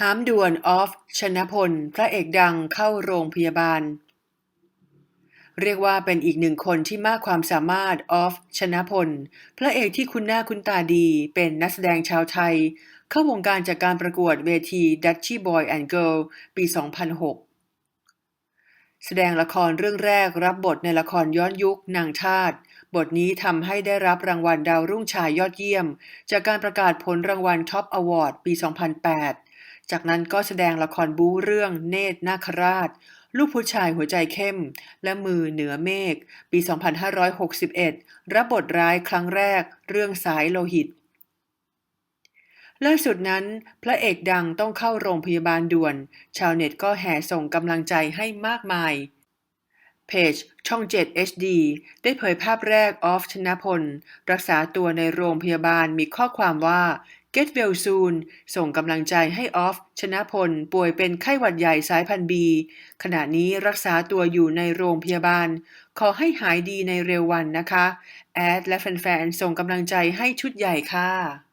หามด่วนออฟชนพล พระเอกดังเข้าโรงพยาบาล เรียกว่าเป็นอีกหนึ่งคนที่มากความสามารถออฟชนพล พระเอกที่คุณหน้าคุณตาดี เป็นนักแสดงชาวไทย เข้าวงการจากการประกวดเวที Dutchy Boy and Girl ปี 2006 แสดงละครเรื่องแรกรับบทในละครย้อนยุคนางทาตบทนี้ทำให้ได้รับรางวัลดาวรุ่งชายยอดเยี่ยม จากการประกาศผลรางวัลท็อปอวอร์ดปี 2008 จากนั้นก็แสดงละครบู๊เรื่องเนตรนาคราช ลูกผู้ชายหัวใจเข้ม และมือเหนือเมฆ ปี 2561 รับบทร้ายครั้งแรก เรื่องสายโลหิตล่าสุดนั้น พระเอกดังต้องเข้าโรงพยาบาลด่วน ชาวเน็ตก็แห่ส่งกำลังใจให้มากมาย เพจช่อง 7 HD ได้เผยภาพแรกออฟชนะพล รักษาตัวในโรงพยาบาลมีข้อความว่า Get well soon ส่งกำลังใจให้ออฟชนะพล ป่วยเป็นไข้หวัดใหญ่สายพันธุ์บี ขณะนี้รักษาตัวอยู่ในโรงพยาบาล ขอให้หายดีในเร็ววันนะคะ แอดและแฟนๆ ส่งกำลังใจให้ชุดใหญ่ค่ะ